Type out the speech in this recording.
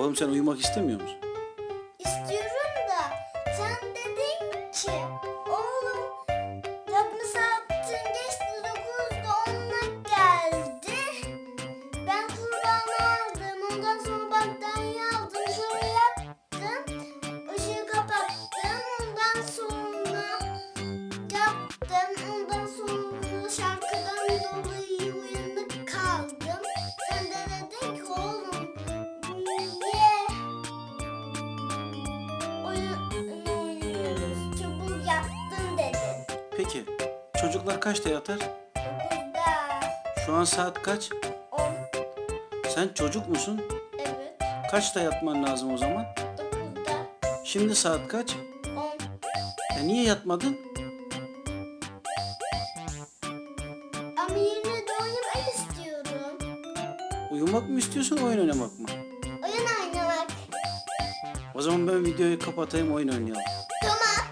Oğlum sen uyumak istemiyor musun? İstiyorum da sen dedin ki Peki çocuklar kaçta yatar? Dokuzda. Şu an saat kaç? On. Sen çocuk musun? Evet. Kaçta yatman lazım o zaman? Dokuzda. Şimdi saat kaç? On. E niye yatmadın? Ama yine de oynamak istiyorum. Uyumak mı istiyorsun oyun oynamak mı? Oyun oynamak. O zaman ben videoyu kapatayım oyun oynayalım. Tamam.